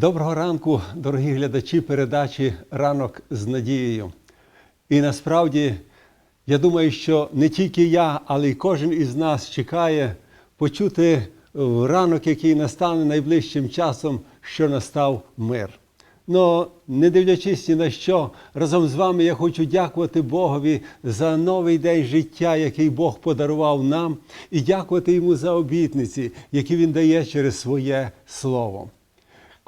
Доброго ранку, дорогі глядачі передачі Ранок з надією. І насправді, я думаю, що не тільки я, але й кожен із нас чекає почути в ранок, який настане найближчим часом, що настав мир. Но не дивлячись ні на що, разом з вами я хочу дякувати Богові за новий день життя, який Бог подарував нам, і дякувати йому за обітниці, які він дає через своє слово.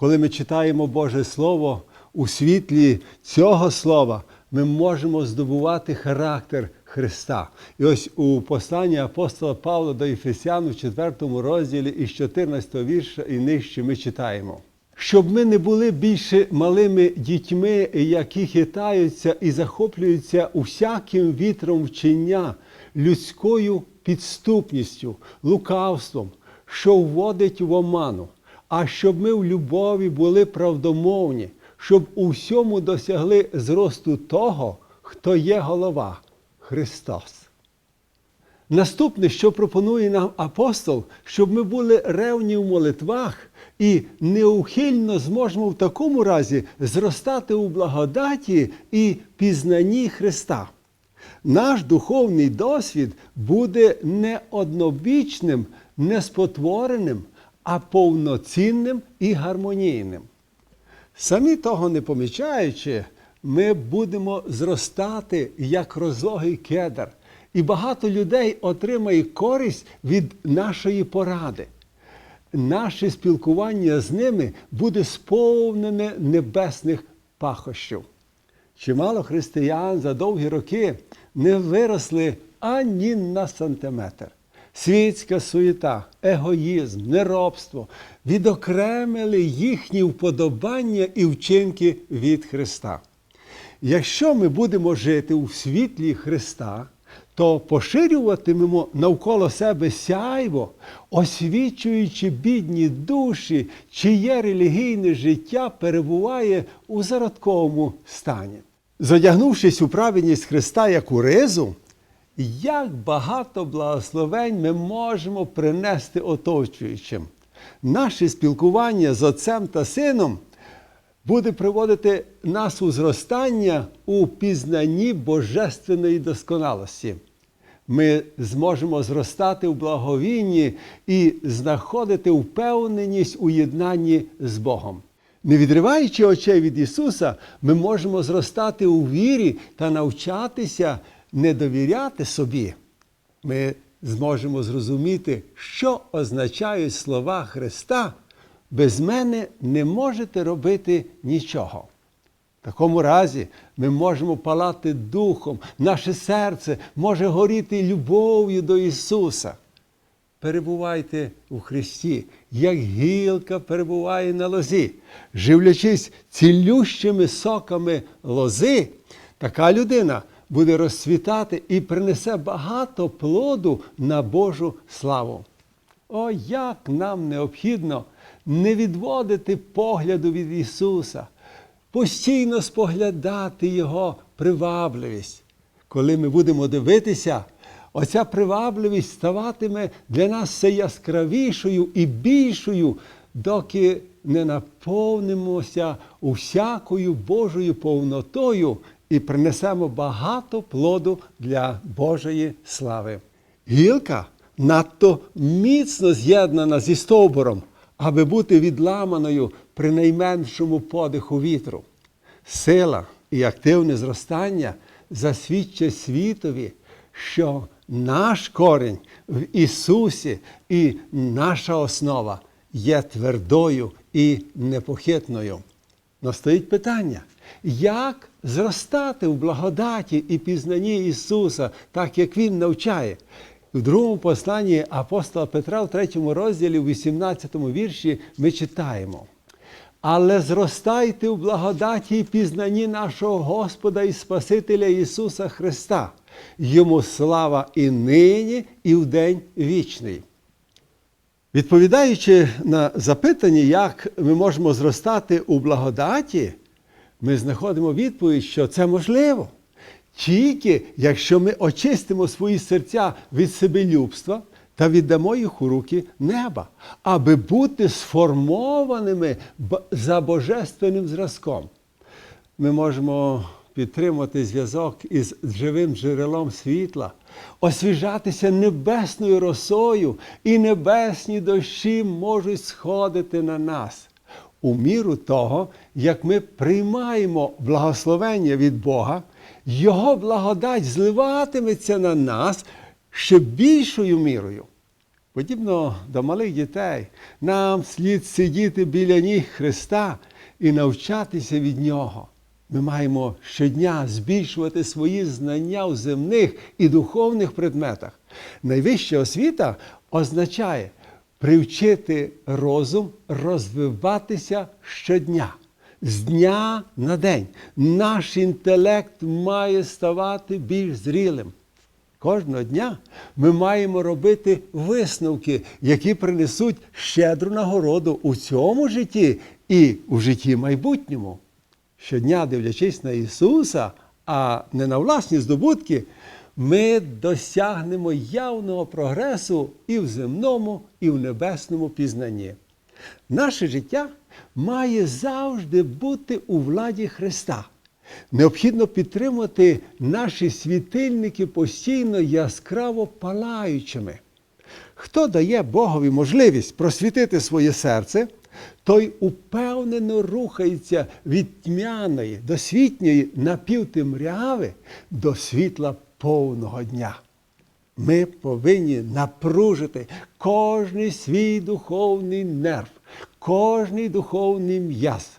Коли ми читаємо Боже Слово, у світлі цього слова ми можемо здобувати характер Христа. І ось у посланні апостола Павла до Ефесян у 4 розділі із 14 вірша і нижче ми читаємо. Щоб ми не були більше малими дітьми, які хитаються і захоплюються усяким вітром вчення, людською підступністю, лукавством, що вводить в оману, а щоб ми в любові були правдомовні, щоб у всьому досягли зросту того, хто є голова Христос. Наступне, що пропонує нам апостол, щоб ми були ревні в молитвах і неухильно зможемо в такому разі зростати у благодаті і пізнанні Христа. Наш духовний досвід буде не однобічним, не а повноцінним і гармонійним. Самі того не помічаючи, ми будемо зростати як розлогий кедр, і багато людей отримає користь від нашої поради. Наше спілкування з ними буде сповнене небесних пахощів. Чимало християн за довгі роки не виросли ані на сантиметр. Світська суєта, егоїзм, неробство відокремили їхні вподобання і вчинки від Христа. Якщо ми будемо жити у світлі Христа, то поширюватимемо навколо себе сяйво, освічуючи бідні душі, чиє релігійне життя перебуває у зародковому стані. Задягнувшись у праведність Христа як у ризу, як багато благословень ми можемо принести оточуючим. Наше спілкування з Отцем та Сином буде приводити нас у зростання у пізнанні божественної досконалості. Ми зможемо зростати в благовінні і знаходити впевненість у єднанні з Богом. Не відриваючи очей від Ісуса, ми можемо зростати у вірі та навчатися не довіряти собі. Ми зможемо зрозуміти, що означають слова Христа. Без мене не можете робити нічого. В такому разі ми можемо палати духом, наше серце може горіти любов'ю до Ісуса. Перебувайте у Христі, як гілка перебуває на лозі, живлячись цілющими соками лози, така людина буде розцвітати і принесе багато плоду на Божу славу. О, як нам необхідно не відводити погляду від Ісуса, постійно споглядати Його привабливість. Коли ми будемо дивитися, оця привабливість ставатиме для нас все яскравішою і більшою, доки не наповнимося усякою Божою повнотою і принесемо багато плоду для Божої слави. Гілка надто міцно з'єднана зі стовбуром, аби бути відламаною при найменшому подиху вітру. Сила і активне зростання засвідчать світові, що наш корінь в Ісусі і наша основа є твердою і непохитною. Но стоїть питання, як зростати в благодаті і пізнанні Ісуса, так як Він навчає. У другому посланні апостола Петра, в третьому розділі, в 18 вірші, ми читаємо. Але зростайте в благодаті і пізнанні нашого Господа і Спасителя Ісуса Христа. Йому слава і нині, і в день вічний. Відповідаючи на запитання, як ми можемо зростати у благодаті, ми знаходимо відповідь, що це можливо. Тільки якщо ми очистимо свої серця від себелюбства та віддамо їх у руки неба, аби бути сформованими за божественним зразком. Ми можемо підтримати зв'язок із живим джерелом світла, освіжатися небесною росою, і небесні дощі можуть сходити на нас у міру того, як ми приймаємо благословення від Бога, Його благодать зливатиметься на нас ще більшою мірою. Подібно до малих дітей, нам слід сидіти біля ніг Христа і навчатися від Нього. Ми маємо щодня збільшувати свої знання у земних і духовних предметах. Найвища освіта означає привчити розум розвиватися щодня, з дня на день. Наш інтелект має ставати більш зрілим. Кожного дня ми маємо робити висновки, які принесуть щедру нагороду у цьому житті і у житті майбутньому. Щодня, дивлячись на Ісуса, а не на власні здобутки, ми досягнемо явного прогресу і в земному, і в небесному пізнанні. Наше життя має завжди бути у владі Христа. Необхідно підтримувати наші світильники постійно яскраво палаючими. Хто дає Богові можливість просвітити своє серце, той упевнено рухається від тьмяної до світньої напівтемряви до світла повного дня. Ми повинні напружити кожний свій духовний нерв, кожний духовний м'яз.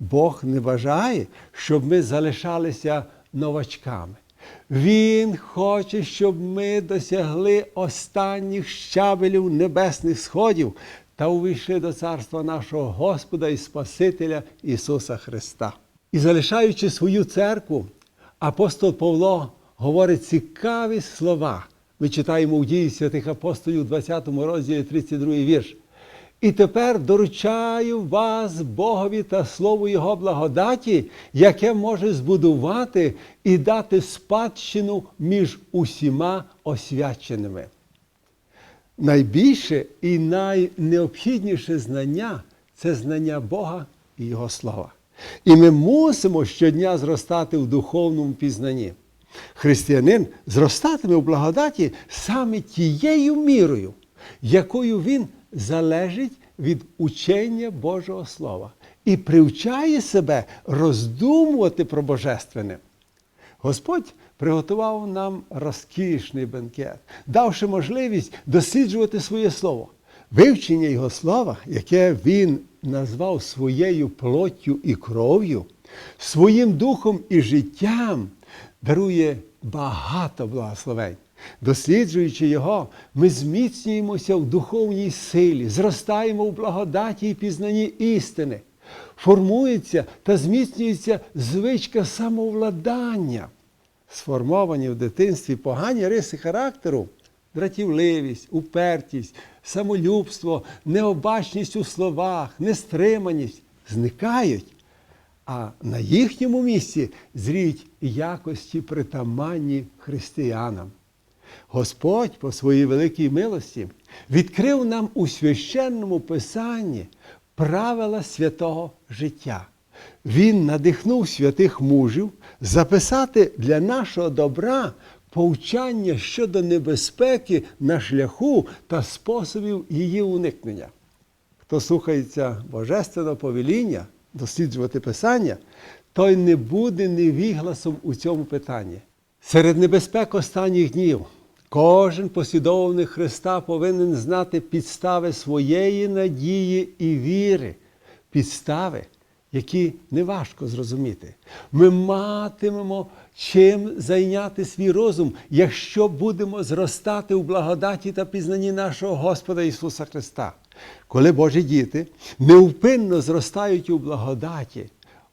Бог не бажає, щоб ми залишалися новачками. Він хоче, щоб ми досягли останніх щабелів небесних сходів та увійшли до царства нашого Господа і Спасителя Ісуса Христа. І залишаючи свою церкву, апостол Павло говорить цікаві слова. Ми читаємо у дії святих апостолів у 20 розділі 32 вірш. І тепер доручаю вас Богові та Слову Його благодаті, яке може збудувати і дати спадщину між усіма освяченими. Найбільше і найнеобхідніше знання це знання Бога і Його слова. І ми мусимо щодня зростати в духовному пізнанні. Християнин зростатиме в благодаті саме тією мірою, якою він залежить від учення Божого Слова і привчає себе роздумувати про Божественне. Господь приготував нам розкішний бенкет, давши можливість досліджувати своє слово. Вивчення Його слова, яке Він назвав своєю плоттю і кров'ю, своїм духом і життям, дарує багато благословень. Досліджуючи його, ми зміцнюємося в духовній силі, зростаємо в благодаті і пізнанні істини. Формується та зміцнюється звичка самовладання. Сформовані в дитинстві погані риси характеру, дратівливість, упертість, самолюбство, необачність у словах, нестриманість зникають, а на їхньому місці зріють якості притаманні християнам. Господь по своїй великій милості відкрив нам у священному писанні правила святого життя. Він надихнув святих мужів записати для нашого добра повчання щодо небезпеки на шляху та способів її уникнення. Хто слухається божественного повеління, досліджувати Писання, той не буде невігласом у цьому питанні. Серед небезпек останніх днів кожен послідовник Христа повинен знати підстави своєї надії і віри, підстави, які неважко зрозуміти. Ми матимемо чим зайняти свій розум, якщо будемо зростати у благодаті та пізнанні нашого Господа Ісуса Христа. Коли Божі діти невпинно зростають у благодаті,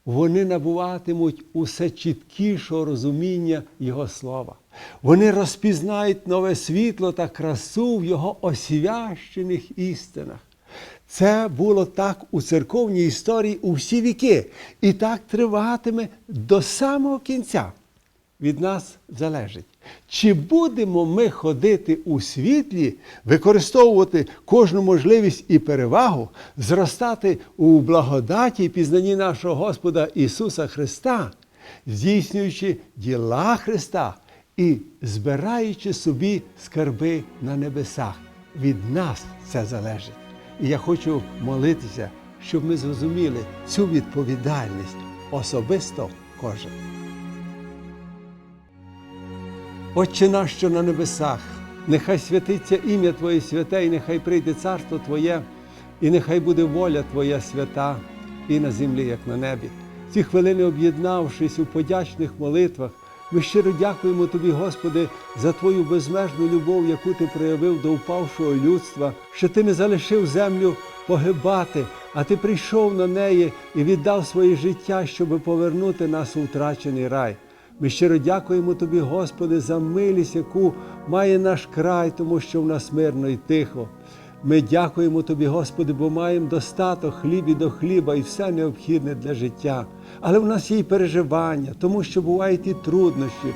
вони набуватимуть усе чіткішого розуміння Його слова. Вони розпізнають нове світло та красу в Його освящених істинах. Це було так у церковній історії у всі віки, і так триватиме до самого кінця. від нас залежить. Чи будемо ми ходити у світлі, використовувати кожну можливість і перевагу, зростати у благодаті і пізнанні нашого Господа Ісуса Христа, здійснюючи діла Христа і збираючи собі скарби на небесах? Від нас це залежить. І я хочу молитися, щоб ми зрозуміли цю відповідальність особисто кожен. Отче наш, що на небесах, нехай святиться ім'я Твоє святе, і нехай прийде царство Твоє, і нехай буде воля Твоя свята і на землі, як на небі. Ці хвилини, об'єднавшись у подячних молитвах, ми щиро дякуємо Тобі, Господи, за Твою безмежну любов, яку Ти проявив до упавшого людства, що Ти не залишив землю погибати, а Ти прийшов на неї і віддав своє життя, щоб повернути нас у втрачений рай. Ми щиро дякуємо Тобі, Господи, за милість, яку має наш край, тому що в нас мирно і тихо. Ми дякуємо Тобі, Господи, бо маємо достаток хлібі до хліба і все необхідне для життя. Але в нас є і переживання, тому що бувають і труднощі,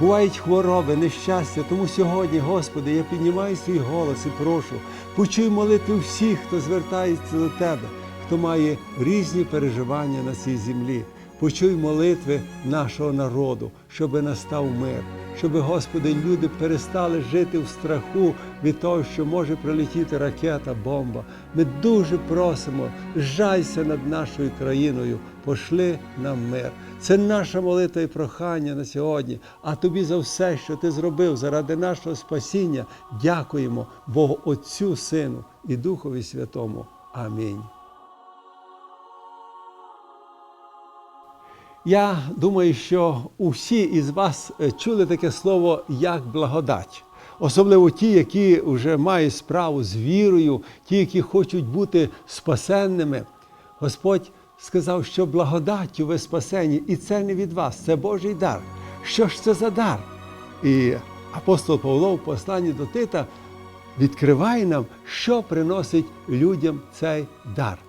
бувають хвороби, нещастя. Тому сьогодні, Господи, я піднімаю свій голос і прошу, почуй молитви всіх, хто звертається до Тебе, хто має різні переживання на цій землі. Почуй молитви нашого народу, щоб настав мир, щоб, Господи, люди перестали жити в страху від того, що може прилетіти ракета, бомба. Ми дуже просимо, жайся над нашою країною, пошли нам мир. Це наша молитва і прохання на сьогодні. А тобі за все, що ти зробив заради нашого спасіння, дякуємо Богу Отцю, Сину і Духові Святому. Амінь. Я думаю, що усі із вас е, чули таке слово як благодать. Особливо ті, які вже мають справу з вірою, ті, які хочуть бути спасенними. Господь сказав, що благодаттю ви спасені, і це не від вас, це Божий дар. Що ж це за дар? І апостол Павло в посланні до Тита відкриває нам, що приносить людям цей дар.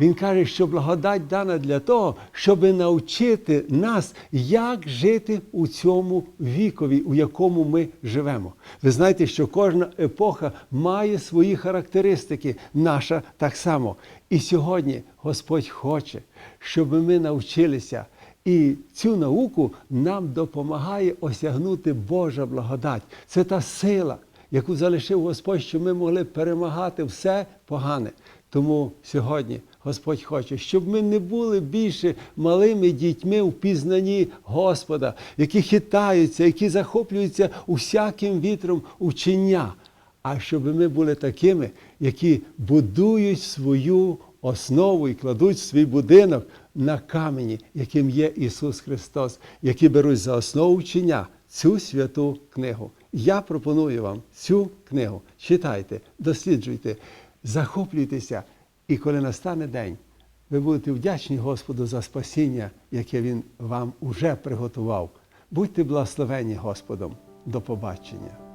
Він каже, що благодать дана для того, щоб навчити нас, як жити у цьому вікові, у якому ми живемо. Ви знаєте, що кожна епоха має свої характеристики, наша так само. І сьогодні Господь хоче, щоб ми навчилися. І цю науку нам допомагає осягнути Божа благодать. Це та сила, яку залишив Господь, щоб ми могли перемагати все погане. Тому сьогодні Господь хоче, щоб ми не були більше малими дітьми в пізнанні Господа, які хитаються, які захоплюються усяким вітром учення, а щоб ми були такими, які будують свою основу і кладуть свій будинок на камені, яким є Ісус Христос, які беруть за основу вчення цю святу книгу. Я пропоную вам цю книгу. Читайте, досліджуйте, захоплюйтеся, і коли настане день, ви будете вдячні Господу за спасіння, яке Він вам уже приготував. Будьте благословені Господом. До побачення.